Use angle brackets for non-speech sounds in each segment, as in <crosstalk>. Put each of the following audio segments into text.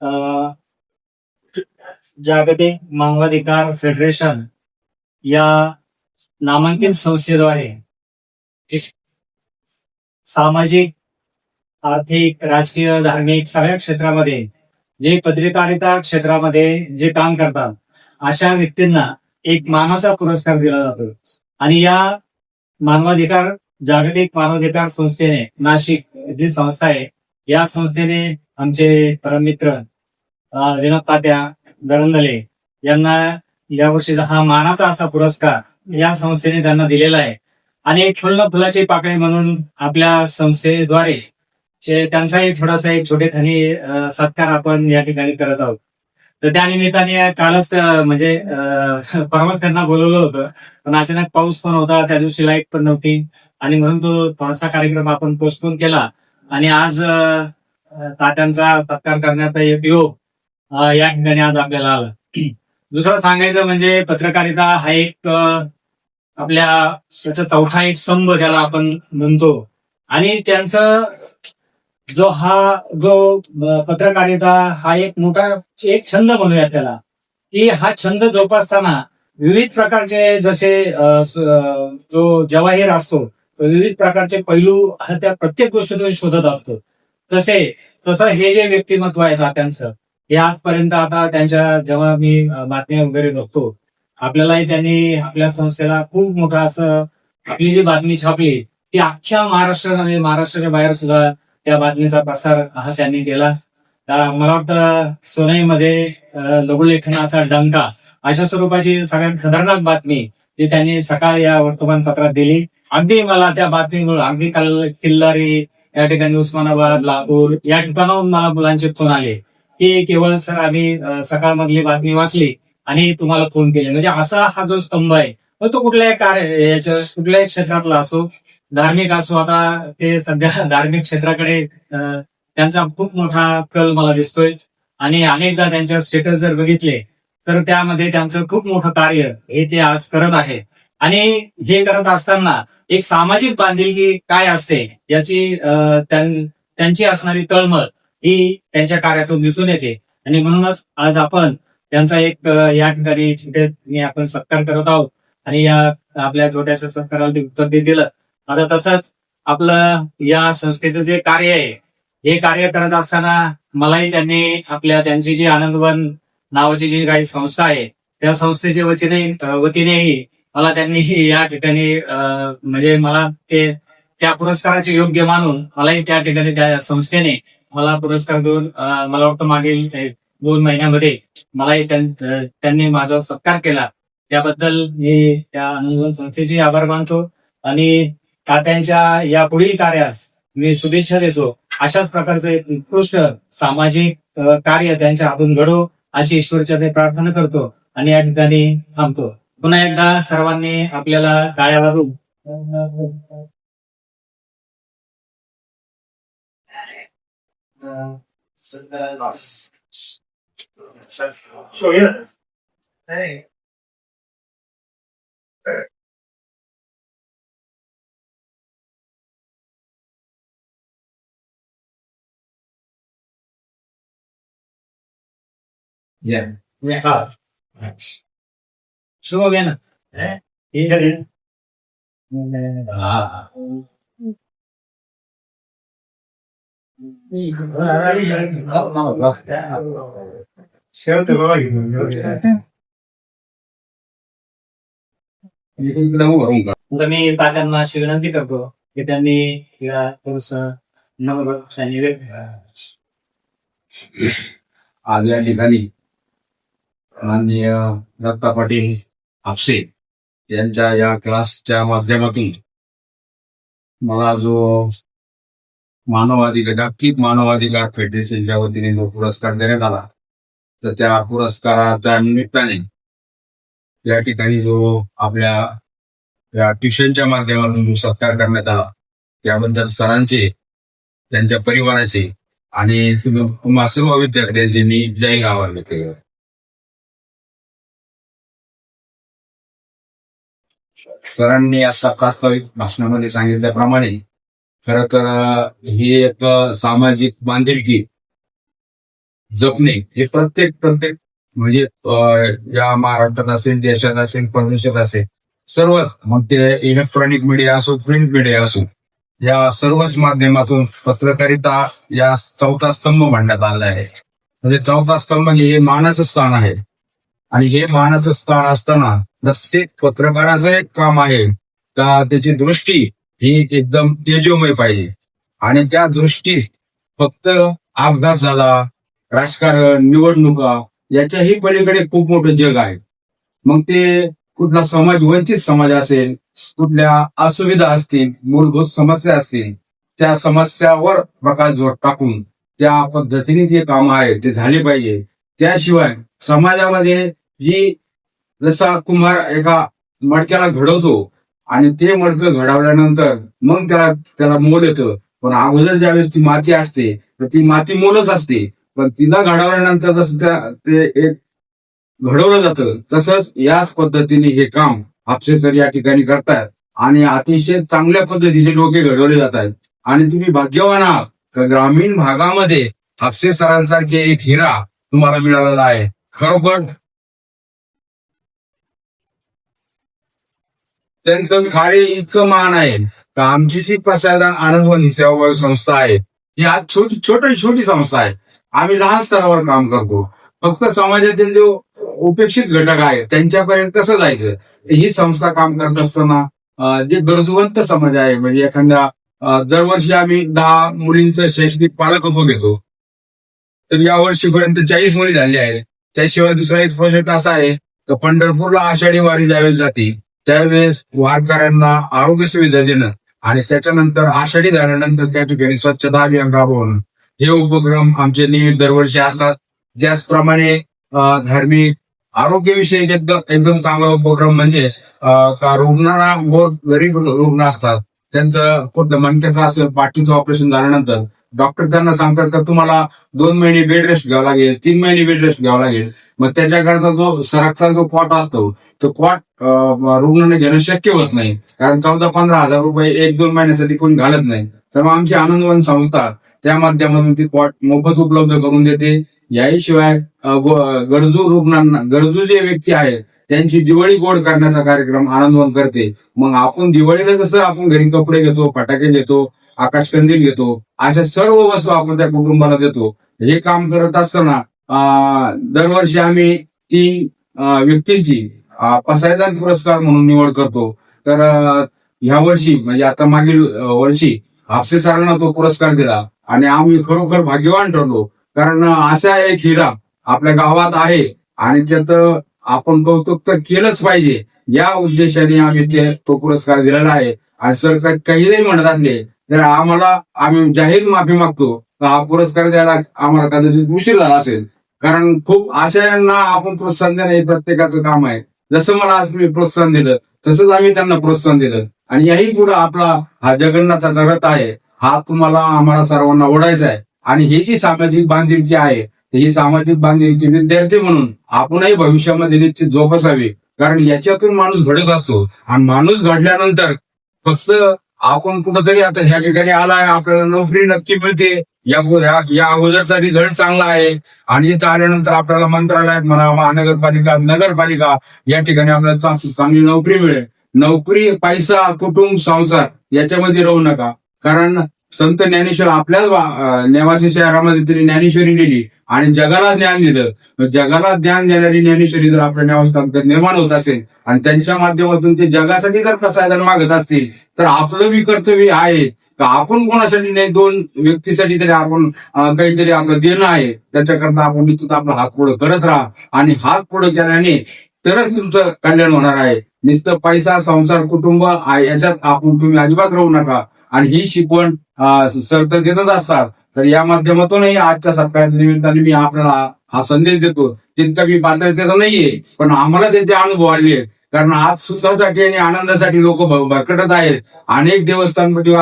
अं, जागतिक मानवाधिकार फेडरेशन या नामांकित संस्थेद्वारे सामाजिक आर्थिक राजकीय धार्मिक सगळ्या क्षेत्रामध्ये जे पत्रकारिता क्षेत्रामध्ये जे काम करतात अशा व्यक्तींना एक मानाचा पुरस्कार दिला जातो. आणि या मानवाधिकार जागतिक मानवाधिकार संस्थेने नाशिक जी संस्था आहे या संस्थेने आमचे परममित्र विनोद तात्या दरंदले यांना यावर्षीचा हा मानाचा असा पुरस्कार या संस्थेने त्यांना दिलेला आहे. आणि एक फुलं फुलाची पाकळी म्हणून आपल्या संस्थेद्वारे त्यांचाही थोडासा एक छोटे थनी सत्कार आपण या ठिकाणी करत आहोत. तर त्या निमित्ताने कालच म्हणजे अं, परवाच त्यांना बोलवलं होतं. पण अचानक पाऊस पण होता त्या दिवशी लाइट पण नव्हती. आणि म्हणून तो थोडासा कार्यक्रम आपण पोस्टपोन केला. आणि आज तात्यांचा सत्कार करण्याचा एक योग या ठिकाणी आज आपल्याला आला. दुसरं सांगायचं म्हणजे पत्रकारिता हा एक आपल्या त्याचा चौथा एक स्तंभ ज्याला आपण म्हणतो. आणि त्यांचं जो हा जो पत्रकारिता हा एक मोठा एक छंद म्हणूया त्याला. की हा छंद जोपासताना विविध प्रकारचे जसे जो जवाहीर असतो विविध प्रकारचे पैलू हा त्या प्रत्येक गोष्टीतून शोधत असतो. तसे तसं हे जे व्यक्तिमत्व आहे तात्यांचं हे आजपर्यंत आता त्यांच्या जेव्हा मी बातम्या वगैरे बघतो आपल्यालाही त्यांनी आपल्या संस्थेला खूप मोठं असं आपली जी बातमी छापली ती अख्ख्या महाराष्ट्रात आणि महाराष्ट्राच्या बाहेर सुद्धा त्या बातमीचा प्रसार हा त्यांनी केला. मला वाटतं सोनईमध्ये लघुलेखनाचा डंका अशा स्वरूपाची सगळ्यात खतरनाक बातमी जी त्यांनी सकाळ या वर्तमानपत्रात दिली. अगदी मला त्या बातमीमुळे अगदी किल्लारी या ठिकाणी उस्मानाबाद लातूर या ठिकाणाहून मला मुलांचे फोन आले की केवळ सर आम्ही सकाळमधली बातमी वाचली आणि तुम्हाला फोन केले म्हणजे असा हा जो स्तंभ आहे मग तो कुठल्याही कार्य याच्या कुठल्याही क्षेत्रातला असो धार्मिक असो आता ते सध्या धार्मिक क्षेत्राकडे त्यांचा खूप मोठा कल मला दिसतोय आणि अनेकदा त्यांच्या स्टेटस जर बघितले तर त्यामध्ये त्यांचं खूप मोठं कार्य हे ते आज करत आहे आणि हे करत असताना एक सामाजिक बांधिलकी काय असते याची त्यांची असणारी तळमळ ही त्यांच्या कार्यातून दिसून येते. आणि म्हणूनच आज आपण त्यांचा एक या ठिकाणी चिंतेने आपण सत्कार करत आहोत आणि या आपल्या छोट्याशा सत्काराला ते उत्तर दिलं. आता तसंच आपलं या संस्थेचं जे कार्य आहे हे कार्य करत असताना मलाही त्यांनी आपल्या त्यांची जी आनंदवन नावाची जी काही संस्था आहे त्या संस्थेच्या वतीने वतीनेही मला त्यांनी <laughs> या ठिकाणी अं, म्हणजे मला ते त्या पुरस्काराचे योग्य मानून मलाही त्या ठिकाणी त्या संस्थेने मला पुरस्कार देऊन मला वाटतं मागील एक दोन महिन्यामध्ये मलाही त्यांनी माझा सत्कार केला. त्याबद्दल मी त्या अनुदान संस्थेचे आभार मानतो आणि तात्यांच्या या पुढील कार्यास मी शुभेच्छा देतो. अशाच प्रकारचं एक उत्कृष्ट सामाजिक कार्य त्यांच्या हातून घडो अशी ईश्वरच्या प्रार्थना करतो आणि या ठिकाणी थांबतो. पुन्हा एकदा सर्वांनी आपल्याला टाळ्या वाजवून शुभ घे ना ठीक आहे आता मी तात्यांना अशी विनंती करतो की त्यांनी या थोडस आज या ठिकाणी माननीय दत्ता पाटील हापसे यांच्या या क्लासच्या माध्यमातून मला जो मानवाधिकार जागतिक मानवाधिकार फेडरेशनच्या वतीने जो पुरस्कार देण्यात आला तर त्या पुरस्काराच्या निमित्ताने या ठिकाणी जो आपल्या या ट्युशनच्या माध्यमातून जो सत्कार करण्यात आला त्याबद्दल सरांचे त्यांच्या परिवाराचे आणि सर्व विद्यार्थ्यांचे मी जय गावाला केलं सरांनी आता प्रास्ताविक भाषणामध्ये सांगितल्याप्रमाणे खर तर ही एक सामाजिक बांधिलकी जपणे हे प्रत्येक प्रत्येक म्हणजे या महाराष्ट्रात असेल देशात असेल परदेशात असेल सर्वच मग ते इलेक्ट्रॉनिक मीडिया असो प्रिंट मीडिया असो या सर्वच माध्यमातून पत्रकारिता या चौथा स्तंभ मांडण्यात आला आहे. म्हणजे चौथा स्तंभ म्हणजे हे मानाचं स्थान आहे. आणि हे मानाचं स्थान असताना प्रत्येक पत्रकाराचं एक काम आहे का त्याची दृष्टी ही एकदम तेजोमय पाहिजे. आणि त्या दृष्टीस फक्त अपघात झाला राजकारण निवडणुका याच्याही पलीकडे खूप मोठं जग आहे. मग ते कुठला समाज वंचित समाज असेल कुठल्या असुविधा असतील मूलभूत समस्या असतील त्या समस्यावर प्रकाश जोर टाकून त्या पद्धतीने जे काम आहे ते झाले पाहिजे. त्याशिवाय समाजामध्ये जी जसा कुंभार एका मडक्याला घडवतो आणि ते मडकं घडवल्यानंतर मग त्याला त्याला मोल येतं. पण अगोदर ज्यावेळेस ती माती असते तर ती माती मोलच असते. पण तिला घडवल्यानंतर जसं त्या ते एक घडवलं जातं तसंच याच पद्धतीने हे काम हापसे सर या ठिकाणी करतायत आणि अतिशय चांगल्या पद्धतीचे डोके घडवले जात आहेत आणि तुम्ही भाग्यवान आहात ग्रामीण भागामध्ये हापसे सरांसारखे एक हिरा तुम्हाला मिळालेला आहे. खरोखर त्यांचं कार्य इतकं महान आहे का आमची जी प्रसारण आनंदवनी सेवाभावी संस्था आहे ही आज छोटी छोटी छोटी संस्था आहे. आम्ही लहान स्तरावर काम करतो. फक्त समाजातील जो उपेक्षित घटक आहे त्यांच्यापर्यंत कसं जायचं? ही संस्था काम करत असताना जे गरजवंत समाज आहे म्हणजे एखाद्या दरवर्षी आम्ही दहा मुलींचं शैक्षणिक पालकत्व घेतो. तर या वर्षीपर्यंत चाळीस मुली झाली आहेत. त्याशिवाय दुसरा एक प्रोजेक्ट असा आहे तर पंढरपूरला आषाढी वारी ज्यावेळेस जाते त्यावेळेस वारकऱ्यांना आरोग्य सुविधा देणं आणि त्याच्यानंतर आषाढी झाल्यानंतर त्या ठिकाणी स्वच्छता अभियान राबवणं. हे उपक्रम आमचे नियमित दरवर्षी असतात. त्याचप्रमाणे धार्मिक आरोग्यविषयी एकदम एकदम चांगला उपक्रम म्हणजे रुग्णाला का रुग्णांना व गरीब रुग्ण असतात. त्यांचं कुठलं मणक्याचं असेल पाठीचं ऑपरेशन झाल्यानंतर डॉक्टर त्यांना सांगतात का तुम्हाला दोन महिने बेड रेस्ट घ्यावा लागेल तीन महिने बेड रेस्ट घ्यावा लागेल. मग त्याच्याकरता जो सरकचा जो पॉट असतो तो क्वाट रुग्णाने घेणं शक्य होत नाही. कारण चौदा पंधरा हजार रुपये एक दोन महिन्यासाठी कोणी घालत नाही. तर मग आमची आनंदवन संस्था त्या माध्यमातून ती कॉट मोफत उपलब्ध करून देते. याशिवाय गरजू रुग्णांना गरजू जे व्यक्ती आहेत त्यांची दिवाळी गोड करण्याचा कार्यक्रम आनंदवन करते. मग आपण दिवाळीला कसं आपण घरी कपडे घेतो फटाके घेतो आकाशकंदील घेतो अशा सर्व वस्तू आपण त्या कुटुंबाला देतो. हे काम करत असताना दरवर्षी आम्ही ती व्यक्तींची पसायदान पुरस्कार म्हणून निवड करतो. तर ह्या वर्षी म्हणजे आता मागील वर्षी हापसे सरांना तो पुरस्कार दिला. आणि आम्ही खरोखर भाग्यवान ठरलो. कारण असा एक हिरा आपल्या गावात आहे. आणि त्याचं आपण कौतुक तर केलंच पाहिजे. या उद्देशाने आम्ही ते तो पुरस्कार दिलेला आहे. आणि सर काही नाही म्हणत असले तर आम्हाला आम्ही जाहीर माफी मागतो. हा पुरस्कार द्यायला आम्हाला कदाचित उशीर झाला असेल. कारण खूप आशयांना आपण प्रोत्साहन देणं हे प्रत्येकाचं काम आहे. जसं मला आज तुम्ही प्रोत्साहन दिलं तसंच आम्ही त्यांना प्रोत्साहन दिलं. आणि याही पुढे आपला हा जगन्नाथाचा रथ आहे हा तुम्हाला आम्हाला सर्वांना ओढायचा आहे. आणि ही जी सामाजिक बांधिलकी आहे ही सामाजिक बांधिलकी विद्यार्थी म्हणून आपणही भविष्यामध्ये निश्चित जोपासावी. कारण याच्यातून माणूस घडत असतो. आणि माणूस घडल्यानंतर फक्त आपण कुठंतरी आता ह्या ठिकाणी आलाय आपल्याला नोकरी नक्की मिळते या या- अगोदरचा रिझल्ट चांगला आहे. आणि इथं आल्यानंतर आपल्याला मंत्रालयात म्हणा महानगरपालिका नगरपालिका या ठिकाणी आपल्याला चांगली नोकरी मिळेल. नोकरी पैसा कुटुंब संसार याच्यामध्ये राहू नका. कारण संत ज्ञानेश्वर आपल्याच नेवासी शहरामध्ये तरी ज्ञानेश्वरी दिली आणि जगाला ज्ञान दिलं. जगाला ज्ञान देणारी ज्ञानेश्वरी जर आपल्या नेवास्थानात निर्माण होत असेल आणि त्यांच्या माध्यमातून ते जगासाठी जर प्रसाधन मागत असतील तर आपलं बी कर्तव्य आहे. आपण कोणासाठी नाही? दोन व्यक्तीसाठी तरी आपण काहीतरी आपलं देणं आहे. त्याच्याकरता आपण निश्चित आपला हात पुढे करत राहा. आणि हात पुढे केल्याने तरच तुमचं कल्याण होणार आहे. नुसतं पैसा संसार कुटुंब याच्यात आपण तुम्ही अजिबात राहू नका. आणि ही शिकवण सर तर देतच असतात. तर या माध्यमातूनही आजच्या सत्काराच्या निमित्ताने मी आपल्याला हा संदेश देतो. तितका मी पात्रतेचा नाहीये पण आम्हाला त्याचे अनुभव आले आहेत. कारण आज सुखासाठी आणि आनंदासाठी लोक भरकटत आहेत. अनेक देवस्थानमध्ये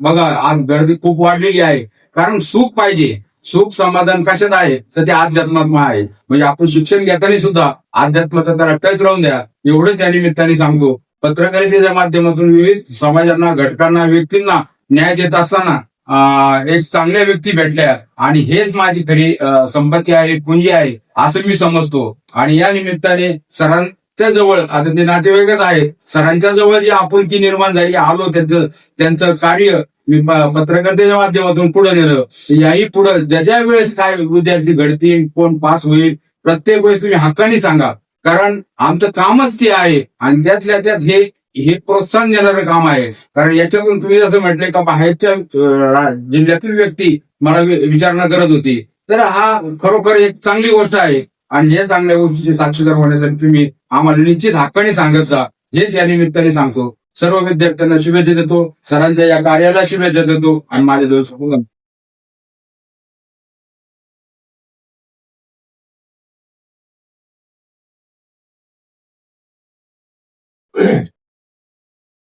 बघा आज गर्दी खूप वाढलेली आहे. कारण सुख पाहिजे. सुख समाधान कशात आहे? तर ते अध्यात्मात्म आहे. म्हणजे आपण शिक्षण घेताना सुद्धा अध्यात्माचा त्याला टच राहून द्या. एवढंच या निमित्ताने सांगतो. पत्रकारितेच्या माध्यमातून विविध समाजांना घटकांना व्यक्तींना न्याय देत असताना एक चांगल्या व्यक्ती भेटल्या. आणि हेच माझी खरी संपत्ती आहे पुंजी आहे असं मी समजतो. आणि या निमित्ताने त्या जवळ. आता ते नातेवाईकच आहेत. सरांच्या जवळ जी आपुलकी निर्माण झाली आलो त्यांचं त्यांचं कार्य मी पत्रकारितेच्या माध्यमातून पुढे नेलं. याही पुढे ज्या ज्या वेळेस काय विद्यार्थी घडतील कोण पास होईल प्रत्येक वेळेस तुम्ही हक्काने सांगा. कारण आमचं कामच ते आहे. आणि त्यातल्या त्यात हे हे प्रोत्साहन देणारं काम आहे. कारण याच्यातून तुम्ही असं म्हटलंय का बाहेरच्या जिल्ह्यातील व्यक्ती मला विचारणा करत होती. तर हा खरोखर एक चांगली गोष्ट आहे. आणि या चांगल्या गोष्टीची साक्षीदार होण्यासाठी तुम्ही आम्हाला निश्चित हक्काने सांगत जा. हेच या निमित्ताने सांगतो. सर्व विद्यार्थ्यांना शुभेच्छा देतो. सरांच्या या कार्याला शुभेच्छा देतो. आणि माझ्या दोस्त